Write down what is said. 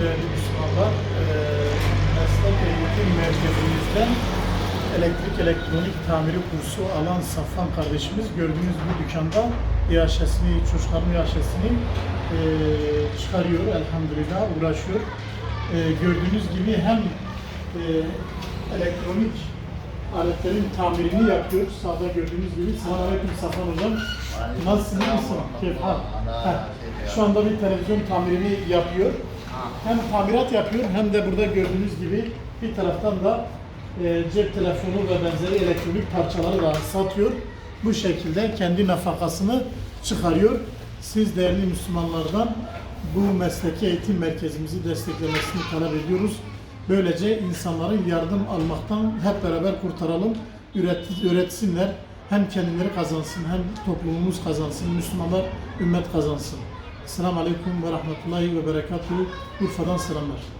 değerli Müslümanlar, e, eğitim merkezimizden elektrik elektronik tamiri kursu alan Safan kardeşimiz gördüğünüz bu dükkanda iaşesini, çocukların iaşesini e, çıkarıyor elhamdülillah, uğraşıyor. E, gördüğünüz gibi hem e, elektronik aletlerin tamirini yapıyor. Sağda gördüğünüz gibi. Selamünaleyküm Safan hocam. Nasılsın? ha. Heh. Şu anda bir televizyon tamirini yapıyor. Hem tamirat yapıyor hem de burada gördüğünüz gibi bir taraftan da e, cep telefonu ve benzeri elektronik parçaları da satıyor. Bu şekilde kendi nafakasını çıkarıyor. Siz değerli Müslümanlardan bu mesleki eğitim merkezimizi desteklemesini talep ediyoruz. Böylece insanların yardım almaktan hep beraber kurtaralım, üret, üretsinler. Hem kendileri kazansın, hem toplumumuz kazansın, Müslümanlar ümmet kazansın. Selamun Aleyküm ve Rahmetullahi ve Berekatuhu. Urfa'dan selamlar.